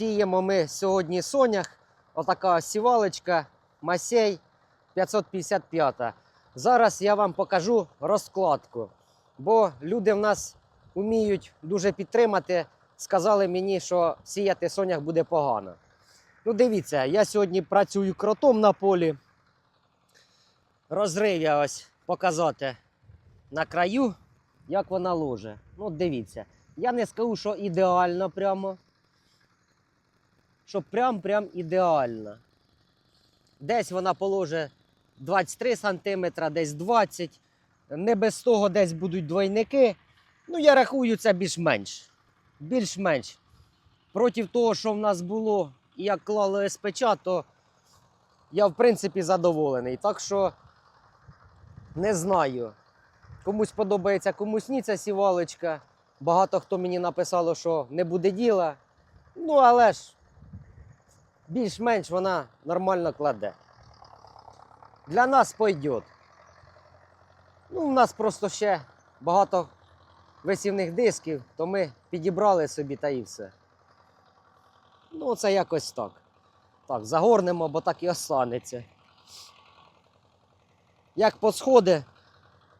Сіємо ми сьогодні сонях. Отака сівалочка Масей 555. Зараз я вам покажу розкладку. Бо люди в нас вміють дуже підтримати. Сказали мені, що сіяти сонях буде погано. Ну, дивіться, я сьогодні працюю кротом на полі. Розрив я ось показати на краю, як вона ложе. Ну, дивіться. Я не скажу, що ідеально прямо. Що прям-прям ідеально. Десь вона положе 23 см, десь 20 Не без того десь будуть двойники. Ну, я рахую це більш-менш. Більш-менш. Проти того, що в нас було, і як клали СПЧ, то я в принципі задоволений. Так що не знаю. Комусь подобається, комусь ні ця сівалочка. Багато хто мені написало, що не буде діла. Ну, але ж більш-менш вона нормально кладе. Для нас пойдет. Ну, у нас просто ще багато висівних дисків, то ми підібрали собі та і все. Ну, це якось так. Так, загорнемо, бо так і останеться. Як посходи,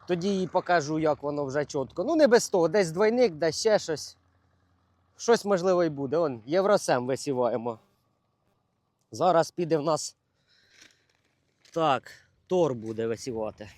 тоді їй покажу, як воно вже чітко. Ну, не без того, десь двойник, десь ще щось. Щось можливо і буде. Он, Євросем висіваємо. Зараз піде в нас. Так, тор буде висівати.